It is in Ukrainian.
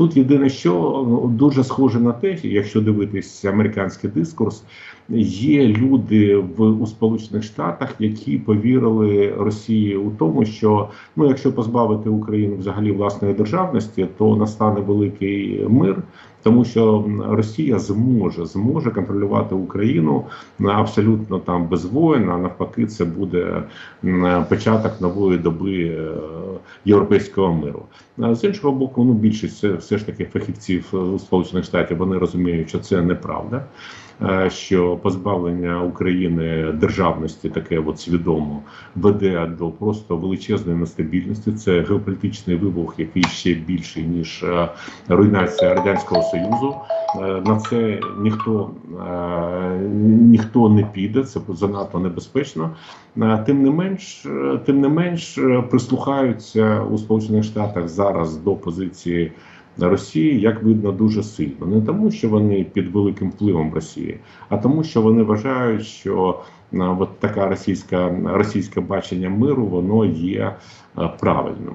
Тут єдине, що ну, дуже схоже на те, якщо дивитись американський дискурс, є люди в у Сполучених Штатах, які повірили Росії у тому, що ну, якщо позбавити Україну взагалі власної державності, то настане великий мир. Тому що Росія зможе зможе контролювати Україну абсолютно там без воїн, а навпаки, це буде початок нової доби е, європейського миру. З іншого боку, ну більшість все ж таки фахівців Сполучених Штатів вони розуміють, що це неправда. Е, що позбавлення України державності таке от свідомо веде до просто величезної нестабільності. Це геополітичний вибух, який ще більший ніж е, руйнація радянського союзу. Е, на це ніхто ніхто не піде. Це занадто небезпечно. Тим не менш, тим не менш прислухаються у Сполучених Штатах зараз до позиції. Росії, як видно, дуже сильно не тому, що вони під великим впливом Росії, а тому, що вони вважають, що от така російська російське бачення миру воно є правильним.